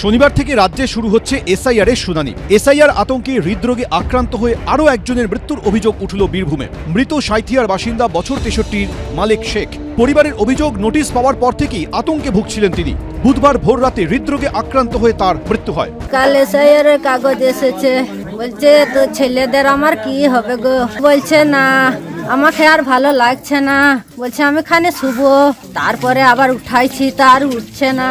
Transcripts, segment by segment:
শনিবার থেকে রাজ্যে শুরু হচ্ছে এসআইআর এর শুনানি। এসআইআর আতঙ্কে হৃদরোগে আক্রান্ত হয়ে আরও একজনের মৃত্যুর অভিযোগ উঠল বীরভূমে। মৃত সাঁথিয়ার বাসিন্দা বছর তেষট্টির মালিক শেখ। পরিবারের অভিযোগ, নোটিশ পাওয়ার পর থেকেই আতঙ্কে ভুগছিলেন তিনি। বুধবার ভোর রাতে হৃদরোগে আক্রান্ত হয়ে তার মৃত্যু হয়। কাল এসআইয়ের কাগজ এসেছে। বলছে, তো ছেলেদের আমার কি হবে গো? বলছে, না, আমাকে আর ভালো লাগছে না। বলছে, আমি খানে শুভ তারপরে আবার উঠাইছি তার উঠছে না।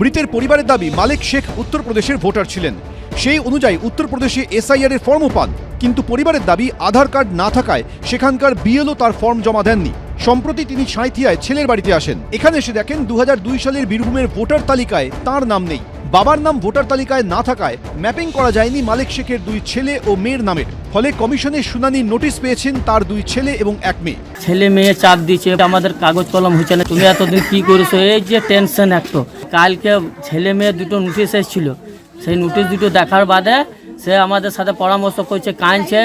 মৃতের পরিবারের দাবি, মালিক শেখ উত্তরপ্রদেশের ভোটার ছিলেন। সেই অনুযায়ী উত্তরপ্রদেশে এসআইআর এর ফর্মও পান, কিন্তু পরিবারের দাবি, আধার কার্ড না থাকায় সেখানকার বিএলও তার ফর্ম জমা দেননি। সম্প্রতি তিনি সাঁইথিয়ায় ছেলের বাড়িতে আসেন। এখানে এসে দেখেন দু হাজার দুই সালের বীরভূমের ভোটার তালিকায় তার নাম নেই। বাবার নাম ভোটার তালিকায় না থাকায় ম্যাপিং করা যায়নি মালেক শেখের দুই ছেলে ও মেয়ের নামের। ফলে কমিশনের শুনানির নোটিশ পেয়েছেন তার দুই ছেলে এবং এক মেয়ে। ছেলে মেয়ে চাপ দিচ্ছে আমাদের কাগজ কলম হচ্ছে না। তুমি এতদিন কি করেছ? এই যে টেনশন একটু। কালকে ছেলে মেয়ে দুটো নোটিশ এসেছিল। সেই নোটিশ দুটো দেখার বাদে সে আমাদের সাথে পরামর্শ করছে কাঁদছে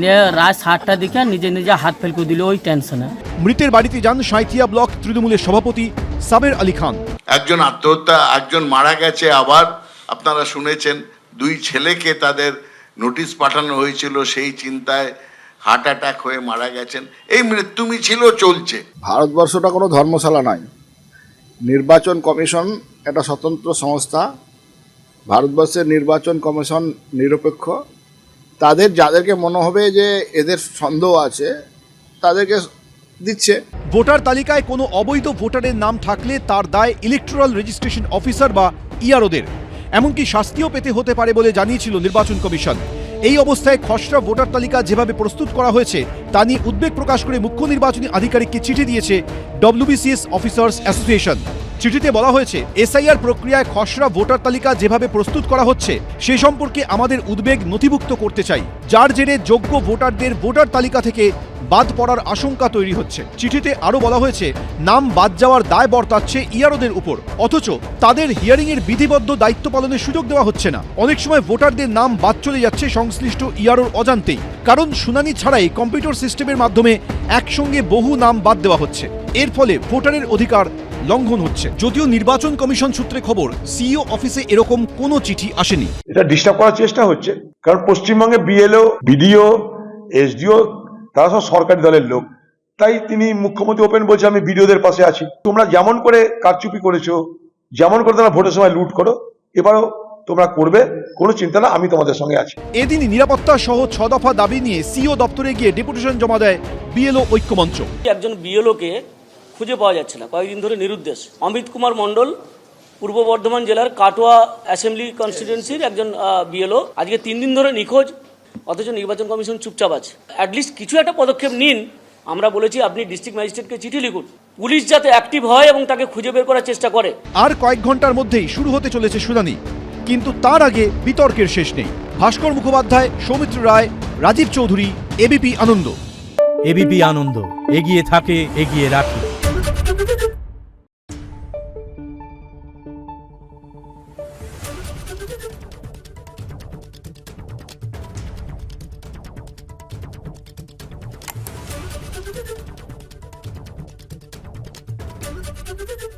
নিয়ে রাত সাতটার দিকে নিজে নিজে হাত ফেল করে দিল ওই টেনশনে মৃতের বাড়িতে যান সাঁইথিয়া ব্লক তৃণমূলের সভাপতি সাবের আলী খান। একজন আত্মহত্যা, একজন মারা গেছে, আবার আপনারা শুনেছেন দুই ছেলেকে তাদের নোটিশ পাঠানো হয়েছিল, সেই চিন্তায় হার্ট অ্যাটাক হয়ে মারা গেছেন। এই মৃত্যু মিছিল চলছে। ভারতবর্ষটা কোনো ধর্মশালা নয় নির্বাচন কমিশন একটা স্বতন্ত্র সংস্থা। ভারতবর্ষের নির্বাচন কমিশন নিরপেক্ষ। তাদের, যাদেরকে মনে হবে যে এদের সন্দেহ আছে, তাদেরকে দিচ্ছে। ভোটার তালিকায় কোনো অবৈধ ভোটারের নাম থাকলে তার দায় ইলেকট্রাল রেজিস্ট্রেশন অফিসার বা ইআরওদের এমনকি শাস্তিও পেতে হতে পারে বলে জানিয়েছিল নির্বাচন কমিশন। এই অবস্থায় খসড়া ভোটার তালিকা যেভাবে প্রস্তুত করা হয়েছে, তা নিয়ে উদ্বেগ প্রকাশ করে মুখ্য নির্বাচনী আধিকারিককে চিঠি দিয়েছে ডব্লিউবিসিএস অফিসার্স অ্যাসোসিয়েশন চিঠিতে বলা হয়েছে এসআইআর প্রক্রিয়ায় খসড়া ভোটার তালিকা যেভাবে প্রস্তুত করা হচ্ছে, সে সম্পর্কে আমাদের উদ্বেগ নথিভুক্ত করতে চাই। যার জেরে যোগ্য ভোটারদের ভোটার তালিকা থেকে বাদ পড়ার আশঙ্কা তৈরি হচ্ছে। চিঠিতে আরও বলা হয়েছে, নাম বাদ যাওয়ার দায় বর্তাচ্ছে ইয়ারোদের উপর। অথচ তাদের হিয়ারিংয়ের বিধিবদ্ধ দায়িত্ব পালনের সুযোগ দেওয়া হচ্ছে না। অনেক সময় ভোটারদের নাম বাদ চলে যাচ্ছে সংশ্লিষ্ট ইয়ারোর অজান্তেই। কারণ শুনানি ছাড়াই কম্পিউটার সিস্টেমের মাধ্যমে একসঙ্গে বহু নাম বাদ দেওয়া হচ্ছে। এর ফলে ভোটারের অধিকার লঙ্ঘন হচ্ছে। যদিও নির্বাচন কমিশন সূত্রে খবর, সিইও অফিসে এরকম কোনো চিঠি আসেনি। এটা ডিস্টার্ব করার চেষ্টা হচ্ছে। কারণ পশ্চিমবঙ্গে বিএলও, বিডিও, এসডিও তারা সব সরকারি দলের লোক। তাই তিনি মুখ্যমন্ত্রী ওপেন বলছে আমি বিডিওদের পাশে আছি। তোমরা যেমন করে কারচুপি করেছ যেমন করে তোমরা ভোটের সময় লুট করো এবারও তোমরা করবে কোনো চিন্তা না আমি তোমাদের সঙ্গে আছি। এদিনই নিরাপত্তা সহ ছ দফা দাবি নিয়ে সিও দপ্তরে গিয়ে ডেপুটেশন জমা দেয় বিএলও ঐক্যমঞ্চ। একজন বিএলওকে খুঁজে পাওয়া যাচ্ছে না কয়েকদিন ধরে নিরুদ্দেশ। অমিত কুমার মণ্ডল পূর্ব বর্ধমান জেলার কাটোয়া অ্যাসেম্বলি কনস্টিটিউয়েন্সির একজন বিএলও। আজকে তিন দিন ধরে নিখোঁজ। অথচ নির্বাচন কমিশন চুপচাপ আছে। অ্যাটলিস্ট কিছু একটা পদক্ষেপ নিন। আমরা বলেছি আপনি ডিস্ট্রিক্ট ম্যাজিস্ট্রেটকে চিঠি লিখুন। পুলিশ যাতে অ্যাক্টিভ হয় এবং তাকে খুঁজে বের করার চেষ্টা করে। আর কয়েক ঘণ্টার মধ্যেই শুরু হতে চলেছে শুনানি। কিন্তু তার আগে বিতর্কের শেষ নেই। ভাস্কর মুখোপাধ্যায় সৌমিত্র রায় রাজীব চৌধুরী এবিপি আনন্দ। এবিপি আনন্দ এগিয়ে থাকে এগিয়ে রাখে। Thank you.